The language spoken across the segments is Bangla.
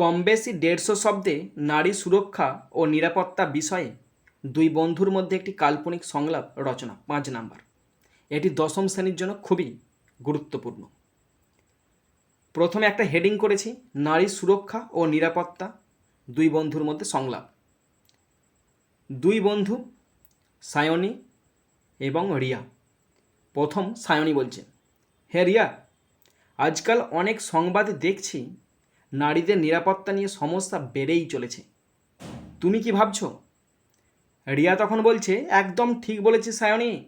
কম বেশি দেড়শো শব্দে নারী সুরক্ষা ও নিরাপত্তা বিষয়ে দুই বন্ধুর মধ্যে একটি কাল্পনিক সংলাপ রচনা, পাঁচ নাম্বার। এটি দশম শ্রেণির জন্য খুবই গুরুত্বপূর্ণ। প্রথমে একটা হেডিং করেছি, নারী সুরক্ষা ও নিরাপত্তা, দুই বন্ধুর মধ্যে সংলাপ। দুই বন্ধু, সায়নী এবং রিয়া। প্রথম সায়নী বলছে, হে রিয়া, আজকাল অনেক সংবাদে দেখছি নারীদের নিরাপত্তা নিয়ে সমস্যা বেড়েই চলেছে। তুমি কি ভাবছ? রিয়া তখন বলছে, একদম ঠিক বলেছে সায়নী।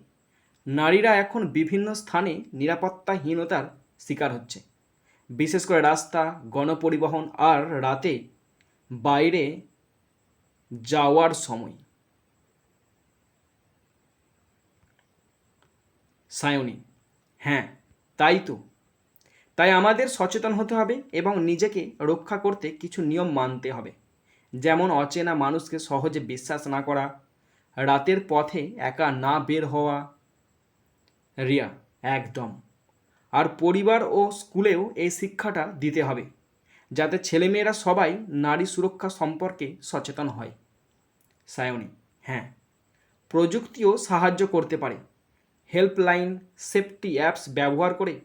নারীরা এখন বিভিন্ন স্থানে নিরাপত্তাহীনতার শিকার হচ্ছে। বিশেষ করে রাস্তা, গণপরিবহন আর রাতে বাইরে যাওয়ার সময়। সায়নী হ্যাঁ তাই তো। তাই আমাদের সচেতন হতে হবে এবং নিজেকে রক্ষা করতে কিছু নিয়ম মানতে হবে। যেমন অচেনা মানুষকে সহজে বিশ্বাস না করা, রাতের পথে একা না বের হওয়া। রিয়া, একদম। আর পরিবার ও স্কুলেও এই শিক্ষাটা দিতে হবে, যাতে ছেলেমেয়েরা সবাই নারী সুরক্ষা সম্পর্কে সচেতন হয়। সায়নী হ্যাঁ প্রযুক্তিও সাহায্য করতে পারে। হেল্পলাইন, সেফটি অ্যাপস ব্যবহার করে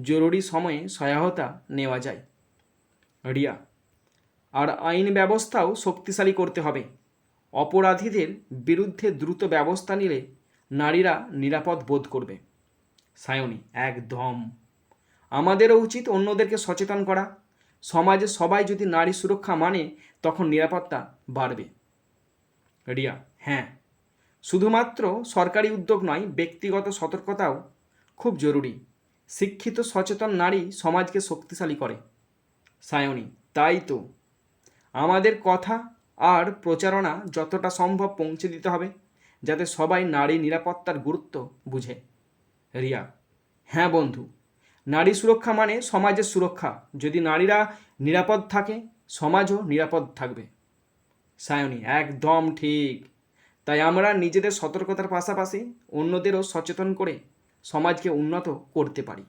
জরুরি সময়ে সহায়তা নেওয়া যায়। রিয়া, আর আইন ব্যবস্থাও শক্তিশালী করতে হবে। অপরাধীদের বিরুদ্ধে দ্রুত ব্যবস্থা নিলে নারীরা নিরাপদ বোধ করবে। সায়নী, একদম। আমাদেরও উচিত অন্যদেরকে সচেতন করা। সমাজে সবাই যদি নারী সুরক্ষা মানে তখন নিরাপত্তা বাড়বে। রিয়া হ্যাঁ শুধুমাত্র সরকারি উদ্যোগ নয়, ব্যক্তিগত সতর্কতাও খুব জরুরি। শিক্ষিত সচেতন নারী সমাজকে শক্তিশালী করে। সায়নী, তাই তো। আমাদের কথা আর প্রচারণা যতটা সম্ভব পৌঁছে দিতে হবে, যাতে সবাই নারী নিরাপত্তার গুরুত্ব বুঝে। রিয়া হ্যাঁ বন্ধু, নারী সুরক্ষা মানে সমাজের সুরক্ষা। যদি নারীরা নিরাপদ থাকে, সমাজও নিরাপদ থাকবে। সায়নী, একদম ঠিক। তাই আমরা নিজেদের সতর্কতার পাশাপাশি অন্যদেরও সচেতন করে সমাজকে উন্নত করতে পারি।